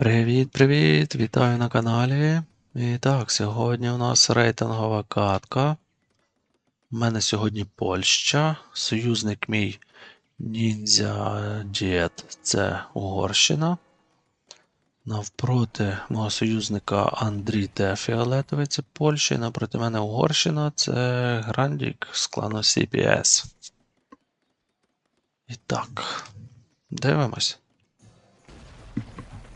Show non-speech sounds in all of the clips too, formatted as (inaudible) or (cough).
Привіт-привіт! Вітаю на каналі. І так, сьогодні у нас рейтингова катка. У мене сьогодні Польща. Союзник мій Ніндзя Дід це Угорщина. Навпроти мого союзника Андрій Т. Фіолетовий це Польща. І напроти мене Угорщина це Грандік з клану CPS. І так, дивимось.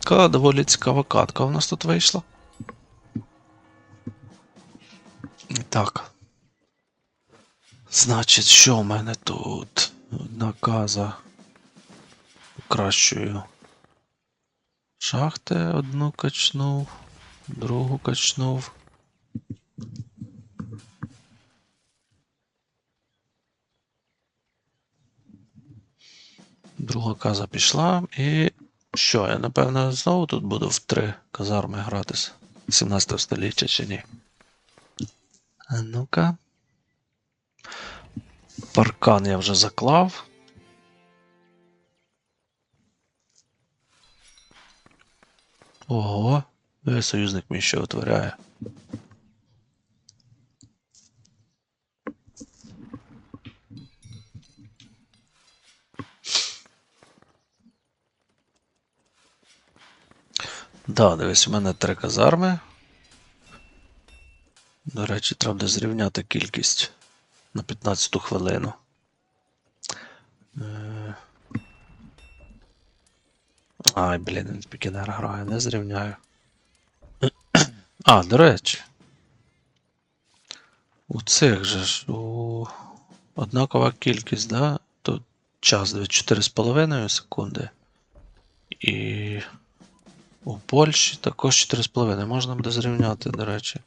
Така доволі цікава катка у нас тут вийшла. Так. Значить, що в мене тут? Одна каза. Покращую. Шахти одну качнув, другу качнув. Друга каза пішла і що, я напевно знову тут буду в три казарми гратись 17 століття чи ні? А ну-ка. Паркан я вже заклав. Ого, союзник мій що витворяє. Да, дивись, у мене три казарми. До речі, треба буде зрівняти кількість на 15 хвилину. Е, Ай, блін, він пікінер грає, не зрівняю. А, до речі. У цих же ж у... однакова кількість, да? Тут час 4,5 секунди. І у Польщі також 4,5. Можна буде зрівняти, до речі.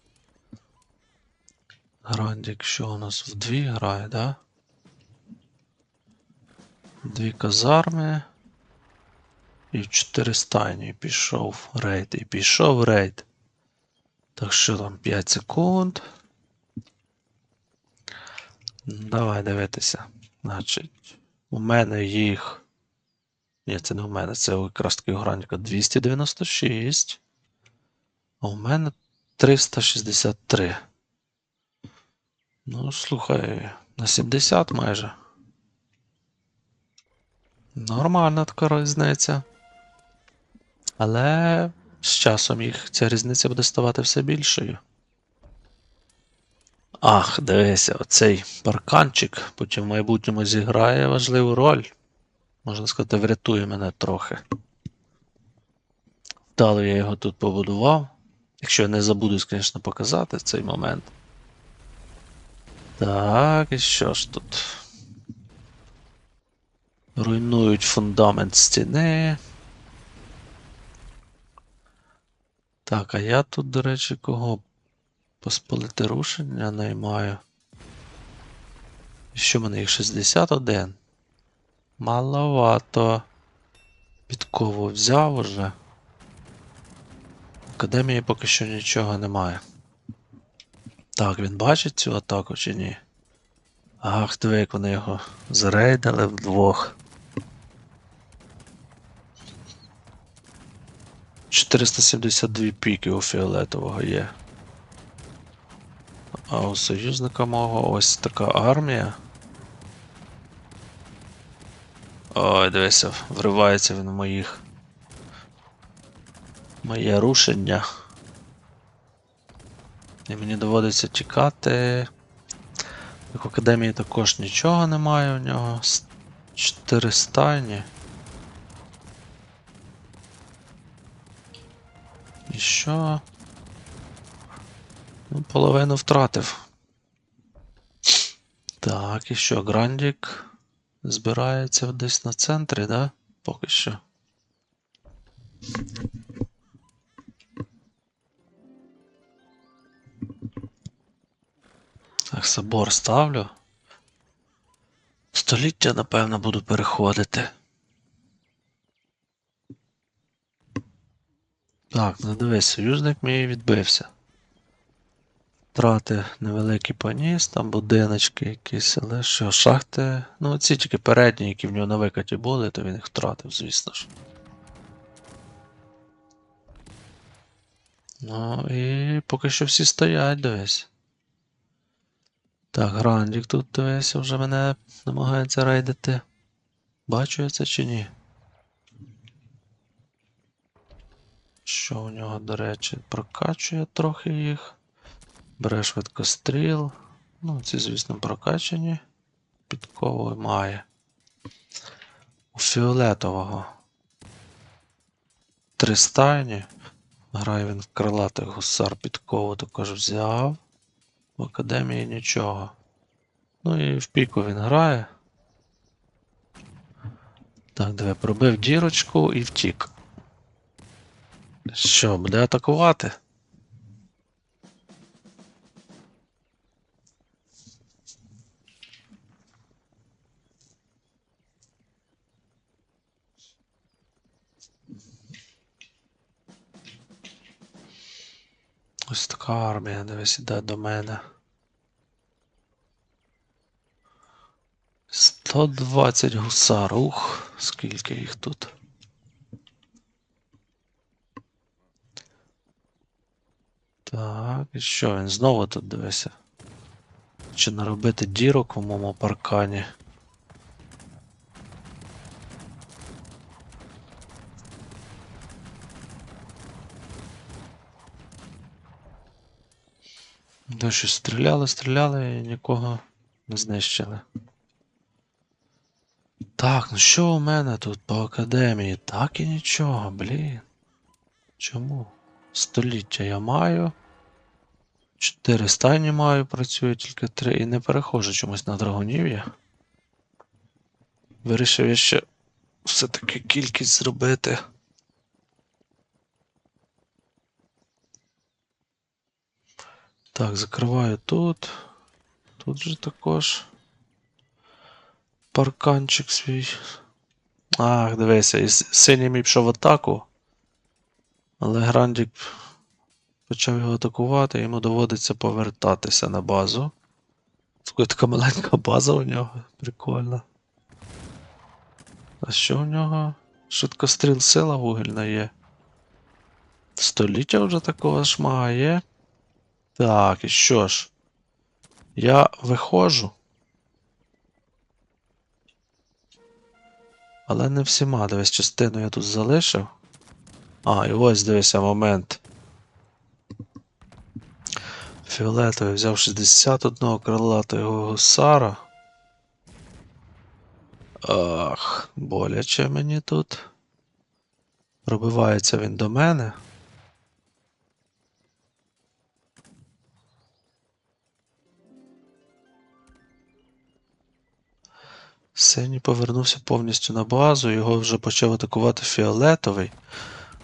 Грандік, що у нас в дві грає, да? Дві казарми. І в чотири стайні пішов рейд. І пішов рейд. Так що там 5 секунд. Давай дивитися. Значить, у мене їх. Ні, це не у мене, це якраз таки у Грандіка 296. А у мене 363. Ну, слухай, на 70 майже. Нормальна така різниця. Але з часом їх ця різниця буде ставати все більшою. Ах, дивися, оцей парканчик потім в майбутньому зіграє важливу роль. Можна сказати, врятує мене трохи. Вдало я його тут побудував. Якщо я не забуду, звісно, показати цей момент. Так, і що ж тут? Руйнують фундамент стіни. Так, а я тут, до речі, кого поспалити рушення наймаю. І що в мене їх 61? Маловато. Підкову взяв уже. Академії поки що нічого немає. Так, він бачить цю атаку чи ні? Ах, диви, як вони його зрейдали вдвох. 472 піки у фіолетового є. А у союзника мого ось така армія. Ой, дивися, вривається він в моїх. Моє рушення. І мені доводиться тікати. В академії також нічого немає у нього. С- Чотири стайні. І що? Ну, половину втратив. Так, і що, Грандік збирається десь на центрі, да? Поки що. Так, собор ставлю. Століття, напевно, буду переходити. Так, ну дивись, союзник мій відбився. Втрати невеликі поніс, там будиночки якісь, але що, шахти. Ну, ці тільки передні, які в нього на викаті були, то він їх втратив, звісно ж. Ну і поки що всі стоять, дивись. Так, Грандік тут дивись, вже мене намагається рейдити. Бачу я це чи ні? Що у нього, до речі, прокачує трохи їх. Бере швидкостріл. Ну, ці, звісно, прокачані. Підкову має. У фіолетового. Три стайні. Грає він в крилатих гусар підкову також взяв. В академії нічого. Ну і в піку він грає. Так, диви, пробив дірочку і втік. Що, буде атакувати? Ось така армія, дивись, іде до мене. 120 гусар. Ух, скільки їх тут. Так, і що він знову тут дивися? Чи наробити дірок в моєму паркані? Ну, що стріляли, стріляли і нікого не знищили. Так, ну що у мене тут по академії? Так і нічого, блін. Чому? Століття я маю. Чотири стайні маю, працює тільки три і не перехожу чомусь на драгунів'я. Вирішив я ще все-таки кількість зробити. Так, закриваю тут. Тут же також парканчик свій. Ах, дивися, і синій мій пішов в атаку. Але Грандік почав його атакувати, йому доводиться повертатися на базу. Така маленька база у нього. Прикольно. А що у нього? Швидкостріл сила вугільна є. Століття вже такого шмага є. Так, і що ж? Я виходжу. Але не всіма, дивись, частину я тут залишив. А, і ось дивися момент. Фіолетовий взяв 61 крилатого гусара. Ах, боляче мені тут. Пробивається він до мене. Синій повернувся повністю на базу, його вже почав атакувати фіолетовий.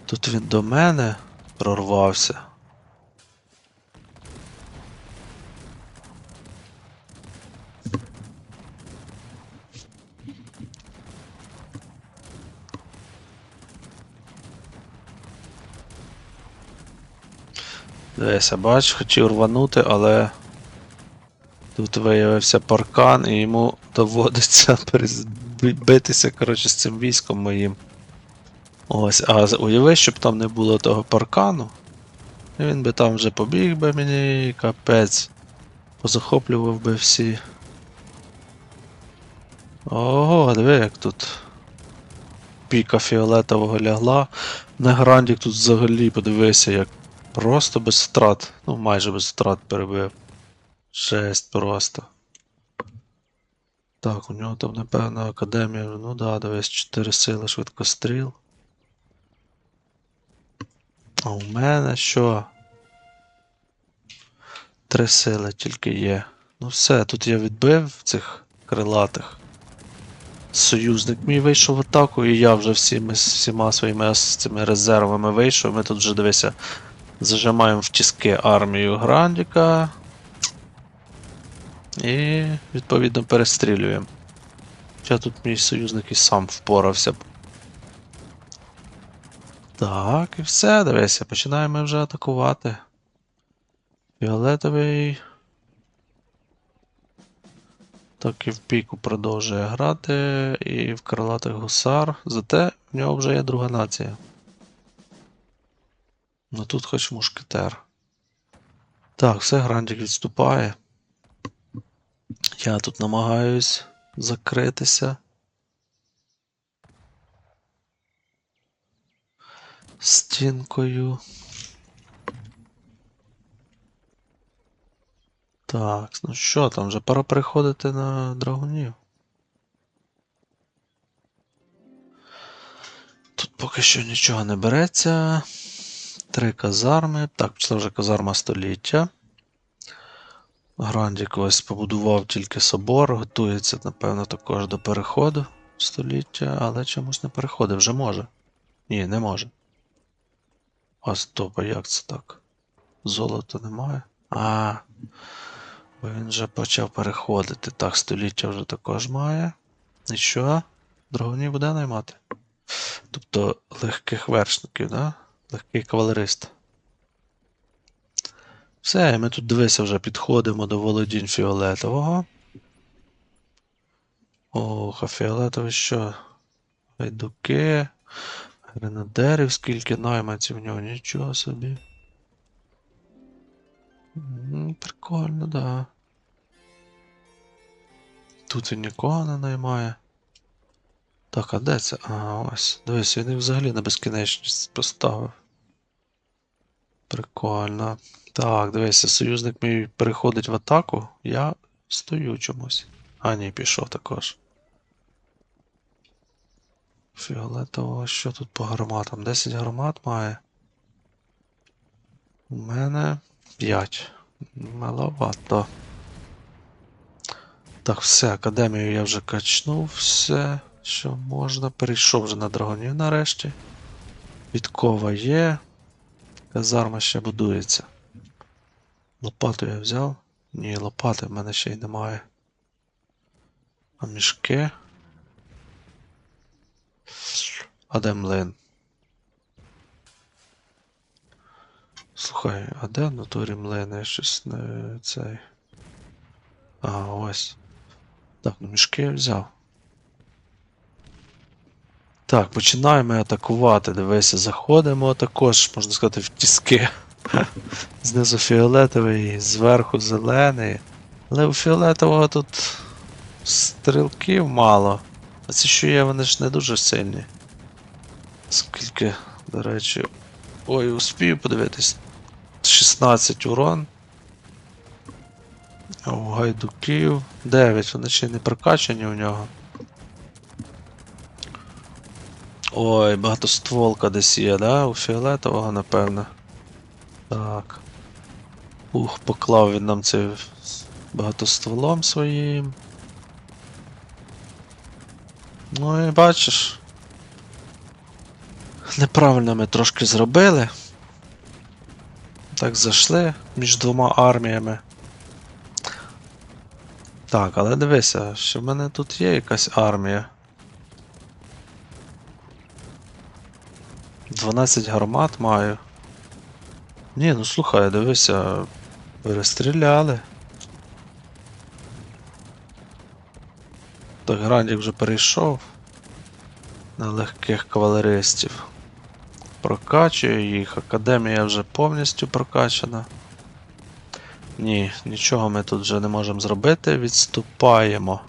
Тут він до мене прорвався. Дивися, бач, хотів рванути, але тут виявився паркан, і йому доводиться (laughs) битися, коротше, з цим військом моїм. Ось, а уяви, щоб там не було того паркану. Він би там вже побіг би мені, капець. Позахоплював би всі. Ого, диви, як тут. Піка фіолетового лягла. На грандік тут взагалі подивися, як просто без втрат. Ну, майже без втрат перебив. Жесть просто. Так, у нього там, напевно, академія. Ну да, дивись, 4 сили швидкостріл. А у мене що? Три сили тільки є. Ну все, тут я відбив цих крилатих. Союзник мій вийшов в атаку, і я вже всіми, всіма своїми цими резервами вийшов. Ми тут вже дивися. Зажимаємо в тіски армію Грандіка. І відповідно перестрілюємо. Хоча тут мій союзник і сам впорався б. Так, і все, дивися, починаємо вже атакувати. Фіолетовий. Так і в піку продовжує грати, і в крилатих гусар. Зате в нього вже є друга нація. Ну тут хоч мушкетер. Так, все, Грандік відступає. Я тут намагаюсь закритися. Стінкою. Так, ну що там, вже пора переходити на драгунів. Тут поки що нічого не береться. Три казарми. Так, пішла вже казарма століття. Грандік ось побудував тільки собор, готується, напевно, також до переходу століття, але чомусь не переходить, вже може. Ні, не може. А стоп, а як це так? Золота немає? А, бо він вже почав переходити. Так, століття вже також має. І що? Драгунів буде наймати? Тобто легких вершників, да? Легкий кавалерист. Все, ми тут дивися вже підходимо до володінь фіолетового. Ох, а фіолетовий що? Гайдуки, гренадерів, скільки найманців в нього, нічого собі. Прикольно, да. Тут він нікого не наймає. Так, а де це? А, ось. Дивись, він їх взагалі на безкінечність поставив. Прикольно. Так, дивися, союзник мій переходить в атаку. Я стою чомусь. А, ні, пішов також. Фіолетово, що тут по гарматам? 10 гармат має. У мене 5. Маловато. Так, все, академію я вже качнув, все, що можна. Перейшов вже на драгонів нарешті. Підкова є. Казарма ще будується. Лопату я взяв? Ні, лопати в мене ще й немає. А мішки? А де млин? Слухай, а де в натурі млин? Я щось не цей. А, ось. Так, ну мішки я взяв. Так, починаємо атакувати. Дивися, заходимо також, можна сказати, в тіски. (laughs) Знизу фіолетовий, зверху зелений. Але у фіолетового тут стрілків мало. А ці, що є, вони ж не дуже сильні. Скільки, до речі. Ой, успію подивитись. 16 урон. У гайдуків 9, вони ще не прокачані у нього. Ой, багатостволка десь є, да? У фіолетового, напевно. Так. Ух, поклав він нам це багатостволом своїм. Ну і бачиш. Неправильно ми трошки зробили. Так зайшли між двома арміями. Так, але дивися, що в мене тут є якась армія. 12 гармат маю. Ні, ну слухай, дивися, перестріляли. Так, Грандік вже перейшов на легких кавалеристів. Прокачую їх, академія вже повністю прокачана. Ні, нічого ми тут вже не можемо зробити, відступаємо.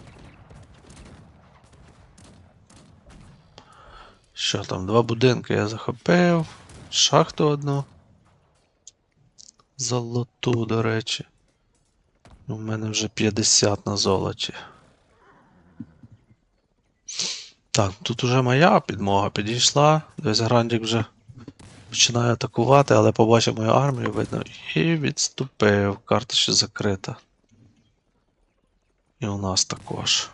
Що там, два будинки я захопив, шахту одну. Золоту, до речі. У мене вже 50 на золоті. Так, тут уже моя підмога підійшла. Десь Грандік вже починає атакувати, але побачив мою армію, видно, і відступив. Карта ще закрита. І у нас також.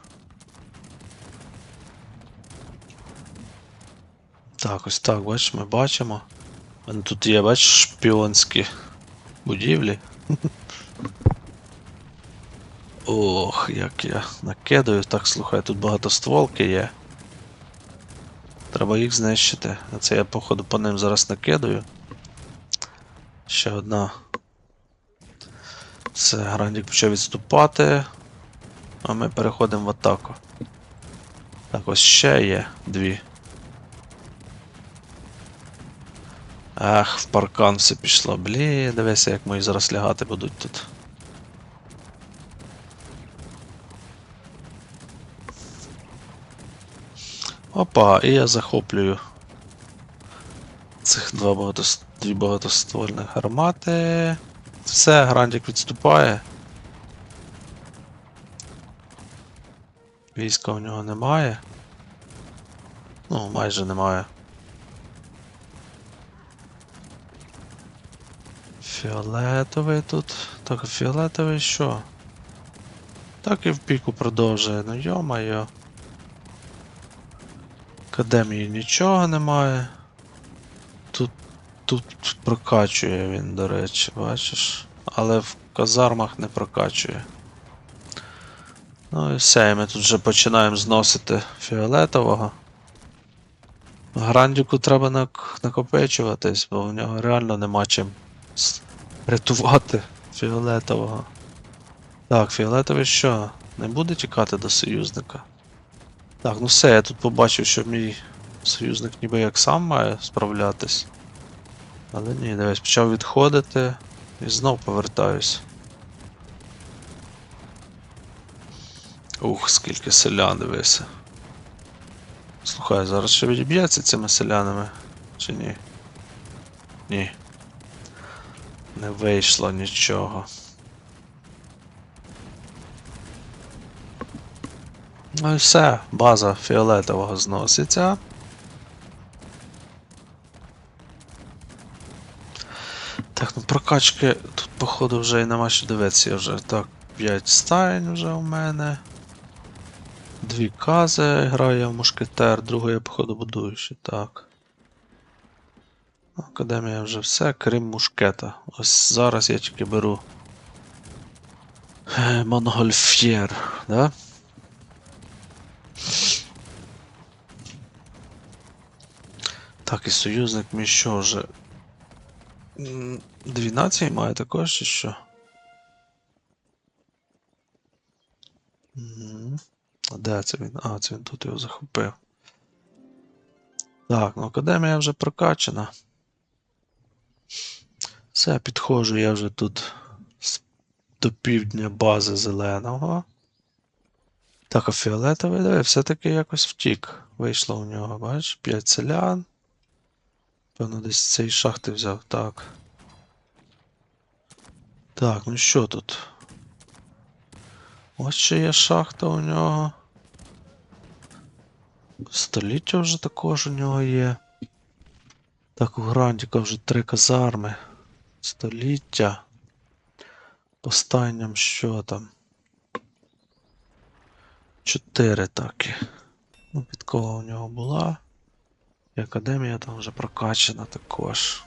Так, ось так, бачиш, ми бачимо. У мене тут є, бачиш, шпіонські будівлі. (laughs) Ох, як я накидаю. Так, слухай, тут багато стволки є. Треба їх знищити. А це я, походу, по ним зараз накидаю. Ще одна. Все, Грандік почав відступати. А ми переходимо в атаку. Так, ось ще є дві. Ах, в паркан все пішло. Блін, дивися, як мої зараз лягати будуть тут. Опа, і я захоплюю цих два багатос... дві багатоствольних гармати. Все, Грандік відступає. Війська у нього немає. Ну, майже немає. Фіолетовий тут. Так, фіолетовий що? Так і в піку продовжує, ну йо-моє. Академії нічого немає. Тут, тут прокачує він, до речі, бачиш? Але в казармах не прокачує. Ну і все, і ми тут вже починаємо зносити фіолетового. Грандіку треба накопичуватись, бо в нього реально нема чим рятувати фіолетового. Так, фіолетовий що? Не буде тікати до союзника? Так, ну все, я тут побачив, що мій союзник ніби як сам має справлятись. Але ні, дивись, почав відходити і знов повертаюсь. Ух, скільки селян дивися. Слухай, зараз ще відіб'ється цими селянами, чи ні? Ні. Не вийшло нічого. Ну і все, база фіолетового зноситься. Так, ну прокачки тут, походу, вже і нема що дивитися вже. Так, 5 стайн вже у мене. Дві кази грає в мушкетер, другу я, походу, будую ще так. Академія вже все, крім мушкета. Ось зараз я тільки беру. е, Монгольф'єр, да? Так, і союзник мій що вже. Дві нації має також чи що? А де це він? А, це він тут його захопив. Так, ну академія вже прокачана. Все, підходжу я вже тут до півдня бази зеленого. Так, а фіолетовий, диви, все-таки якось втік. Вийшло у нього, бачиш, 5 селян. Певно, десь цієї шахти взяв, так. Так, ну що тут? Ось ще є шахта у нього. Століття вже також у нього є. Так, у Грандіка вже три казарми. Століття. Останнім що там? Чотири таки. Ну, під кого у нього була. І академія там вже прокачана також.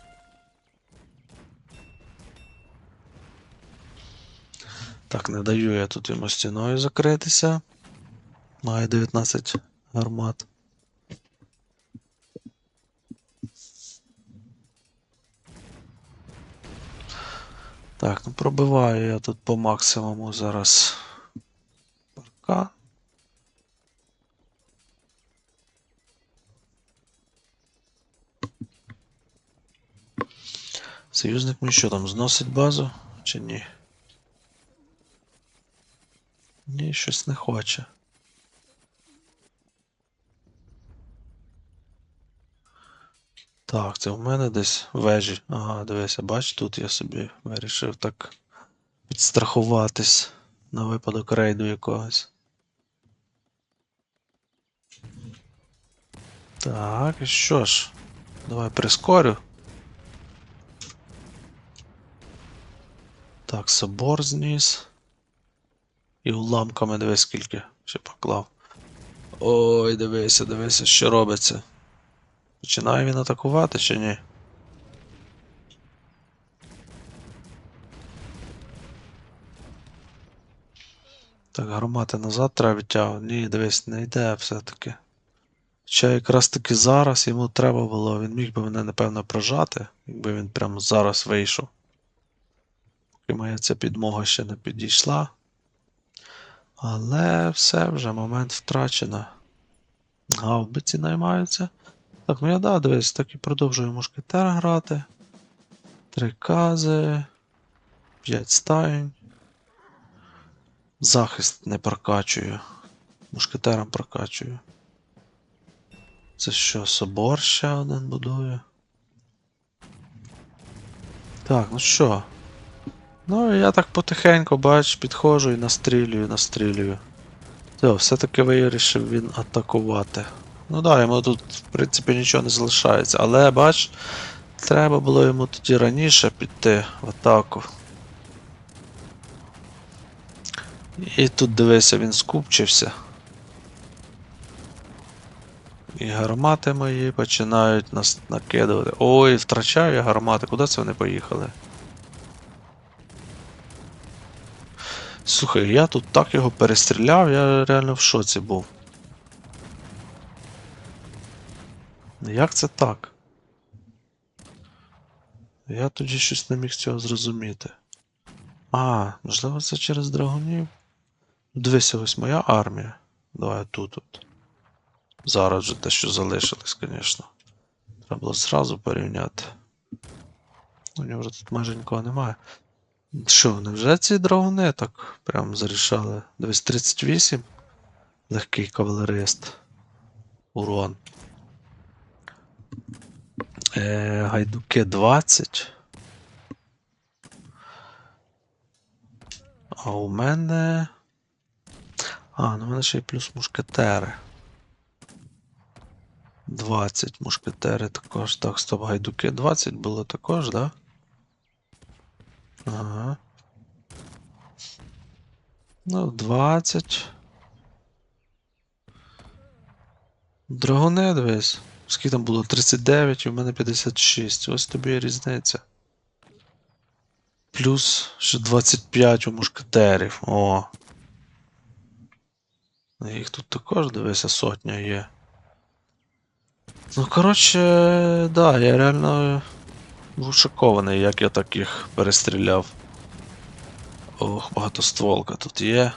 Так, не даю я тут йому стіною закритися. Має 19 гармат. Так, ну пробиваю я тут по максимуму зараз. Парка. Союзник мій що там зносить базу чи ні? Ні, щось не хоче. Так, це в мене десь вежі. Ага, дивися, бач, тут я собі вирішив так підстрахуватись на випадок рейду якогось. Так, і що ж? Давай прискорю. Так, собор зніс. І уламками дивись скільки ще поклав. Ой, дивися, дивися, що робиться. Починає він атакувати чи ні? Так, гармати назад треба відтягувати. Ні, дивись, не йде все-таки. Хоча якраз таки зараз йому треба було, він міг би мене напевно прожати, якби він прямо зараз вийшов. Поки моя ця підмога ще не підійшла. Але все вже, момент втрачено. Гаубиці наймаються. Так, ну я да, дивись, так і продовжую мушкетера грати. Три кази. П'ять стайн. Захист не прокачую. Мушкетером прокачую. Це що, собор ще один будує? Так, ну що? Ну, я так потихеньку, бач, підходжу і настрілюю, настрілюю. Все, все-таки вирішив він атакувати. Ну да, йому тут, в принципі, нічого не залишається. Але, бач, треба було йому тоді раніше піти в атаку. І тут дивися, він скупчився. І гармати мої починають нас накидувати. Ой, втрачаю я гармати. Куди це вони поїхали? Слухай, я тут так його перестріляв, я реально в шоці був. Як це так? Я тоді щось не міг цього зрозуміти. А, можливо, це через драгунів? Дивися, ось моя армія. Давай тут от. Зараз же те, що залишилось, звісно. Треба було зразу порівняти. У нього вже тут майже нікого немає. Що, невже ці драгуни так прям зарішали? Дивись, 38. Легкий кавалерист. Урон. Е, гайдуки 20. А у мене. А, ну у мене ще й плюс мушкетери. 20 мушкетери також. Так, стоп, гайдуки 20 було також, да? Ага. Ну, 20. Драгони, дивись. Скільки там було? 39, і в мене 56. Ось тобі різниця. Плюс ще 25 у мушкетерів. О. Їх тут також, дивися, сотня є. Ну, коротше, да, я реально був шокований, як я так їх перестріляв. Ох, багатостволка тут є.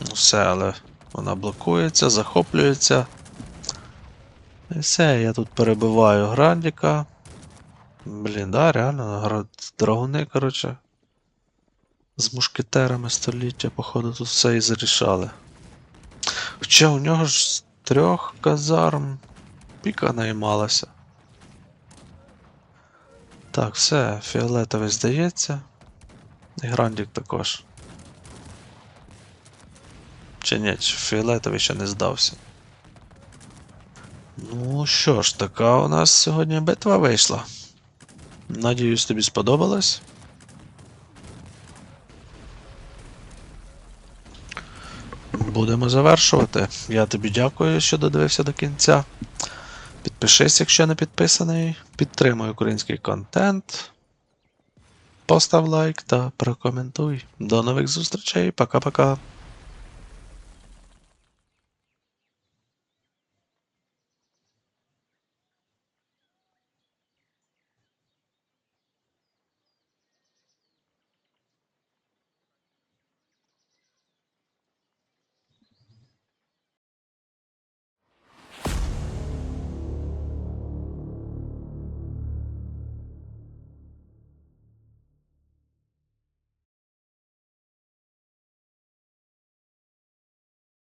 Ну все, але вона блокується, захоплюється. І все, я тут перебиваю Грандіка. Блін, да, реально, драгуни, коротше. З мушкетерами століття, походу, тут все і зарішали. Хоча у нього ж з трьох казарм піка наймалася. Так, все, фіолетовий здається. І Грандік також. Чи ні, фіолетовий ще не здався. Ну що ж, така у нас сьогодні битва вийшла. Надіюсь, тобі сподобалось. Будемо завершувати. Я тобі дякую, що додивився до кінця. Підпишись, якщо не підписаний. Підтримуй український контент. Постав лайк та прокоментуй. До нових зустрічей. Пока-пока.